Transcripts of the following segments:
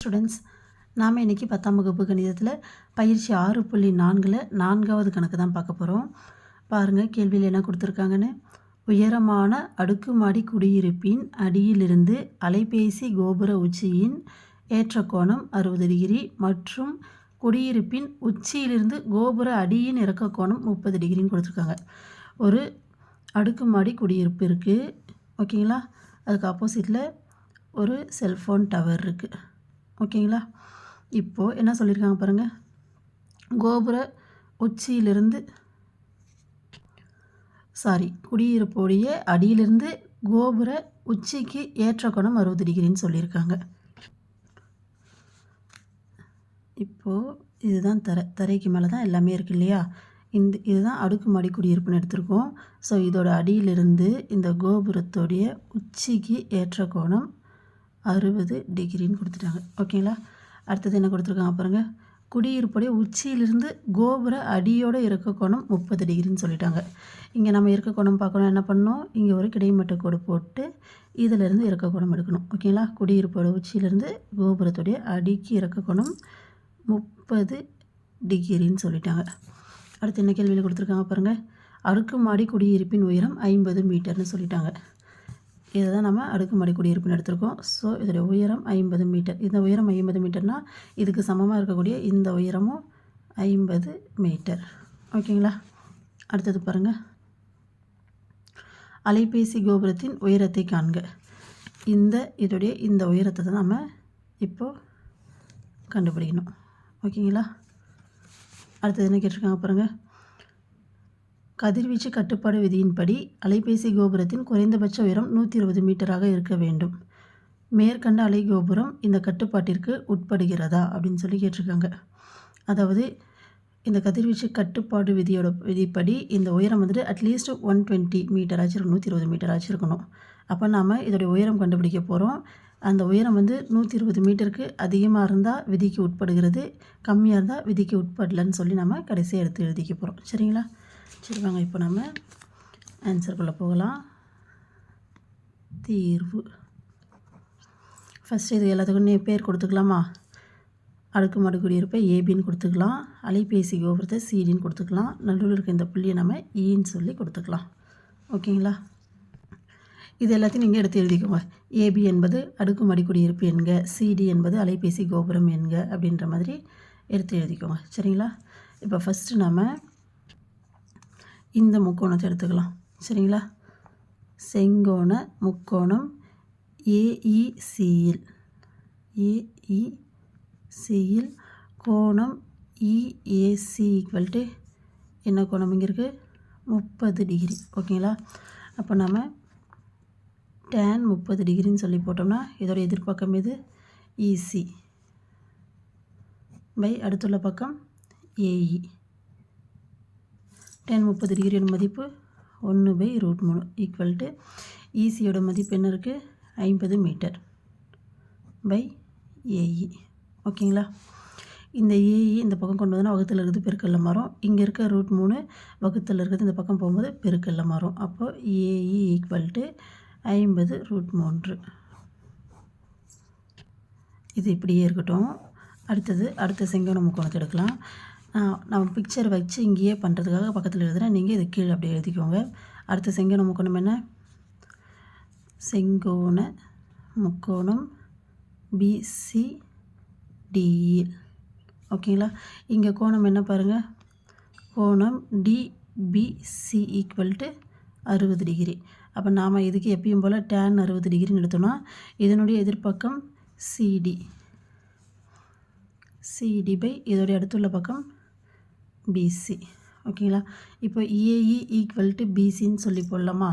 Students நாம் இன்றைக்கி பத்தாம் வகுப்பு கணிதத்தில் பயிற்சி ஆறு புள்ளி நான்கில் நான்காவது கணக்கு தான் பார்க்க போகிறோம் பாருங்கள் கேள்வியில் என்ன கொடுத்துருக்காங்கன்னு? உயரமான அடுக்குமாடி குடியிருப்பின் அடியிலிருந்து அலைபேசி கோபுர உச்சியின் ஏற்ற கோணம் அறுபது டிகிரி மற்றும் குடியிருப்பின் உச்சியிலிருந்து கோபுர அடியின் இறக்க கோணம் முப்பது டிகிரின்னு கொடுத்துருக்காங்க. ஒரு அடுக்குமாடி குடியிருப்பு இருக்குது ஓகேங்களா? அதுக்கு ஆப்போசிட்டில் ஒரு செல்ஃபோன் டவர் இருக்குது ஓகேங்களா? இப்போது என்ன சொல்லியிருக்காங்க பாருங்கள் கோபுர உச்சியிலிருந்து சாரி குடியிருப்புடைய அடியிலிருந்து கோபுர உச்சிக்கு ஏற்ற குணம் அறுபது டிகிரின்னு சொல்லியிருக்காங்க இப்போது இதுதான் தரை. தரைக்கு மேலே தான் எல்லாமே இருக்குது இல்லையா? இந்த இதுதான் அடுக்குமாடி குடியிருப்புன்னு எடுத்திருக்கோம். ஸோ இதோட அடியிலிருந்து இந்த கோபுரத்தோடைய உச்சிக்கு ஏற்ற கோணம் அறுபது டிகிரின்னு கொடுத்துட்டாங்க. ஓகேங்களா அடுத்தது என்ன கொடுத்துருக்காங்க பாருங்கள் குடியிருப்புடைய உச்சியிலிருந்து கோபுர அடியோட இருக்க கோணம் முப்பது டிகிரின்னு சொல்லிட்டாங்க. இங்கே நம்ம இருக்க கோணம் பார்க்கணும். என்ன பண்ணணும்? இங்கே ஒரு கிடைமட்ட கோடு போட்டு இதிலிருந்து இருக்க கோணம் எடுக்கணும். ஓகேங்களா குடியிருப்போட உச்சியிலிருந்து கோபுரத்துடைய அடிக்கு இறக்க கோணம் முப்பது டிகிரின்னு சொல்லிட்டாங்க. அடுத்து என்ன கேள்வியில் கொடுத்துருக்காங்க பாருங்கள் அடுக்குமாடி குடியிருப்பின் உயரம் ஐம்பது மீட்டர்னு சொல்லிட்டாங்க. இதை தான் நம்ம அடுக்குமாடி குடியிருப்புன்னு எடுத்திருக்கோம். ஸோ இதோடைய உயரம் ஐம்பது மீட்டர். இந்த உயரம் ஐம்பது மீட்டர்னால் இதுக்கு சமமாக இருக்கக்கூடிய இந்த உயரமும் ஐம்பது மீட்டர். ஓகேங்களா? அடுத்தது பாருங்கள் அலைபேசி கோபுரத்தின் உயரத்தை காண்க. இந்த இதோடைய இந்த உயரத்தை தான் நம்ம இப்போது கண்டுபிடிக்கணும். ஓகேங்களா? அடுத்தது என்ன கேட்டிருக்காங்க பாருங்கள் கதிர்வீச்சு கட்டுப்பாடு விதியின்படி அலைபேசி கோபுரத்தின் குறைந்தபட்ச உயரம் நூற்றி இருபது மீட்டராக இருக்க வேண்டும். மேற்கண்ட அலை கோபுரம் இந்த கட்டுப்பாட்டிற்கு உட்படுகிறதா அப்படின்னு சொல்லி கேட்டிருக்காங்க. அதாவது இந்த கதிர்வீச்சு கட்டுப்பாடு விதியோட விதிப்படி இந்த உயரம் வந்துட்டு அட்லீஸ்ட் ஒன் டுவெண்ட்டி மீட்டராச்சும் இருக்கணும் நூற்றி இருபது மீட்டராச்சும் இருக்கணும். அப்போ நாம் இதோடைய உயரம் கண்டுபிடிக்க போகிறோம் அந்த உயரம் வந்து நூற்றி இருபது மீட்டருக்கு அதிகமாக இருந்தால் விதிக்கு உட்படுகிறது கம்மியாக இருந்தால் விதிக்கு உட்படலன்னு சொல்லி நம்ம கடைசியாக எடுத்து எழுதிக்க போகிறோம் சரிங்களா? சரி வாங்க இப்போ நம்ம ஆன்சருக்குள்ளே போகலாம். தீர்வு. ஃபஸ்ட்டு இது எல்லாத்துக்கும் பேர் கொடுத்துக்கலாமா? அடுக்குமாடி குடியிருப்பை ஏபின்னு கொடுத்துக்கலாம். அலைபேசி கோபுரத்தை சிடின்னு கொடுத்துக்கலாம். நடுவில் இருக்க இந்த புள்ளியை நம்ம ஈன்னு e சொல்லி கொடுத்துக்கலாம். ஓகேங்களா? இது எல்லாத்தையும் நீங்கள் எடுத்து எழுதிக்கோங்க. ஏபி என்பது அடுக்குமாடி குடியிருப்பு என்க சிடி என்பது அலைபேசி கோபுரம் என்க அப்படின்ற மாதிரி எடுத்து எழுதிக்கோங்க. சரிங்களா? இப்போ ஃபஸ்ட்டு நம்ம இந்த முக்கோணத்தை எடுத்துக்கலாம். சரிங்களா? செங்கோண முக்கோணம் ஏஇசியில் ஏஇசியில் கோணம் இஏசி ஈக்குவல் டு என்ன கோணம் இங்கே இருக்குது முப்பது டிகிரி. ஓகேங்களா? அப்போ நம்ம டேன் முப்பது டிகிரின்னு சொல்லி போட்டோம்னா இதோட எதிர்பக்கம் எது? இசி பை அடுத்துள்ள பக்கம் ஏஇ டென் முப்பது டிகிரியோட மதிப்பு ஒன்று பை ரூட் மூணு ஈக்குவல் டு ஈசியோட மதிப்பு என்ன இருக்குது ஐம்பது மீட்டர் பை ஏஇ ஓகேங்களா? இந்த ஏஇ இந்த பக்கம் கொண்டு வந்தால் வகுத்தில் இருக்கிறது பெருக்கல்ல மாறும். இங்கே இருக்க ரூட் மூணு வகுத்தில் இருக்கிறது இந்த பக்கம் போகும்போது பெருக்கல்ல மாறும். அப்போ ஏஇ ஈக்குவல் டு ஐம்பது ரூட் மூன்று. இது இப்படியே இருக்கட்டும். அடுத்தது அடுத்த செங்கோண முக்கோணத்தை எடுக்கலாம். நம்ம பிக்சர் வச்சு இங்கேயே பண்ணுறதுக்காக பக்கத்தில் எழுதுகிறேன் நீங்கள் இது கீழே அப்படியே எழுதிக்கோங்க. அடுத்த செங்கோண முக்கோணம் என்ன? செங்கோண முக்கோணம் பிசிடிஇ ஓகேங்களா e. இங்கே கோணம் என்ன பாருங்கள் கோணம் டிபிசி ஈக்குவல் டு அறுபது டிகிரி அப்போ நாம் இதுக்கு எப்பயும் போல் டேன் அறுபது டிகிரின்னு எடுத்தோம்னா இதனுடைய எதிர்ப்பக்கம் சிடி சிடி பை இதோடைய அடுத்துள்ள பக்கம் பிசி ஓகேங்களா இப்போ ஏஇ ஈக்குவல் டு பிசின்னு சொல்லி போடலாமா?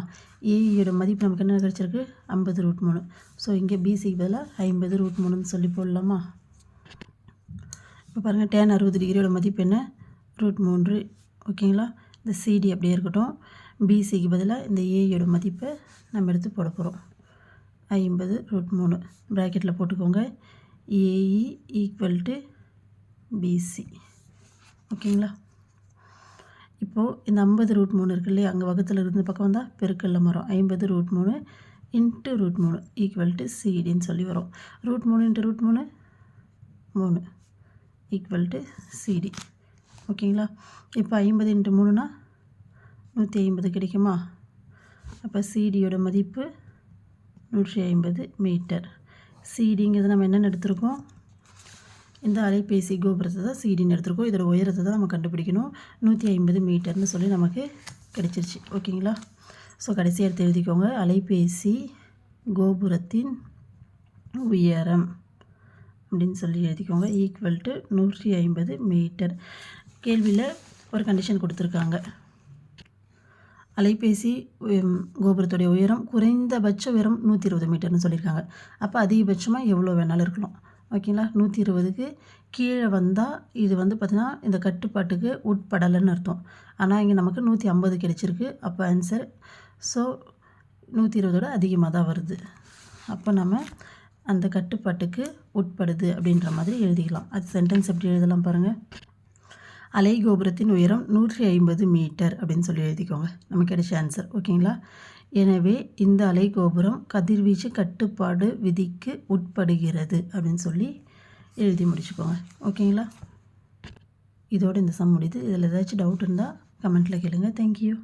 ஏஇயோட மதிப்பு நமக்கு என்ன கிடச்சிருக்கு? ஐம்பது ரூட் மூணு. ஸோ இங்கே பிசிக்கு பதிலாக ஐம்பது ரூட் மூணுன்னு சொல்லி போடலாமா? இப்போ பாருங்கள் டேன் அறுபது டிகிரியோட மதிப்பு என்ன? ரூட் மூன்று. ஓகேங்களா இந்த சிடி அப்படியே இருக்கட்டும். பிசிக்கு பதிலாக இந்த ஏயோட மதிப்பை நம்ம எடுத்து போட போகிறோம் ஐம்பது ரூட் மூணு. ப்ராக்கெட்டில் போட்டுக்கோங்க. ஏஇ ஈக்குவல் டு பிசி ஓகேங்களா? இப்போது இந்த ஐம்பது ரூட் மூணு இருக்கு இல்லையா? அங்கே வகத்தில் இருந்த பக்கம் வந்தால் பெருக்கல்ல மரம். ஐம்பது ரூட் மூணு இன்ட்டு ரூட் மூணு ஈக்குவல் டு சிடின்னு சொல்லி வரும். ரூட் மூணு இன்ட்டு ரூட் மூணு மூணு ஈக்குவல் டு சிடி ஓகேங்களா? இப்போ ஐம்பது இன்ட்டு மூணுனா நூற்றி ஐம்பது கிடைக்குமா? அப்போ சிடியோட மதிப்பு நூற்றி ஐம்பது மீட்டர். சிடிங்கிறது நம்ம என்னென்னு எடுத்திருக்கோம்? இந்த அலைபேசி கோபுரத்தை தான் சிடின்னு எடுத்திருக்கோம். இதோட உயரத்தை தான் நம்ம கண்டுபிடிக்கணும். நூற்றி ஐம்பது மீட்டர்னு சொல்லி நமக்கு கிடைச்சிருச்சு. ஓகேங்களா? ஸோ கடைசி எடுத்து எழுதிக்கோங்க. அலைபேசி கோபுரத்தின் உயரம் அப்படின்னு சொல்லி எழுதிக்கோங்க. ஈக்குவல் டு நூற்றி ஐம்பது மீட்டர். கேள்வியில் ஒரு கண்டிஷன் கொடுத்துருக்காங்க. அலைபேசி கோபுரத்துடைய உயரம் குறைந்தபட்ச உயரம் நூற்றி இருபது மீட்டர்னு சொல்லியிருக்காங்க. அப்போ அதிகபட்சமாக எவ்வளோ வேணாலும் இருக்கலாம். ஓகேங்களா நூற்றி இருபதுக்கு கீழே வந்தால் இது வந்து பார்த்திங்கன்னா இந்த கட்டுப்பாட்டுக்கு உட்படலைன்னு அர்த்தம். ஆனால் இங்கே நமக்கு நூற்றி ஐம்பது கிடச்சிருக்கு. அப்போ ஆன்சர் ஸோ நூற்றி இருபதோட அதிகமாக தான் வருது. அப்போ நம்ம அந்த கட்டுப்பாட்டுக்கு உட்படுது அப்படின்ற மாதிரி எழுதிக்கலாம். அது சென்டென்ஸ் எப்படி எழுதலாம் பாருங்கள் அலை கோபுரத்தின் உயரம் நூற்றி ஐம்பது மீட்டர் அப்படின்னு சொல்லி எழுதிக்கோங்க. நமக்கு கிடைச்ச ஆன்சர் ஓகேங்களா எனவே இந்த அலை கோபுரம் கதிர்வீச்சு கட்டுப்பாடு விதிக்கு உட்படுகிறது அப்படின்னு சொல்லி எழுதி முடிச்சுக்கோங்க. ஓகேங்களா? இதோட இந்த சம் முடியுது. இதில் ஏதாச்சும் டவுட் இருந்தால் கமெண்ட்டில் கேளுங்கள் தேங்க்யூ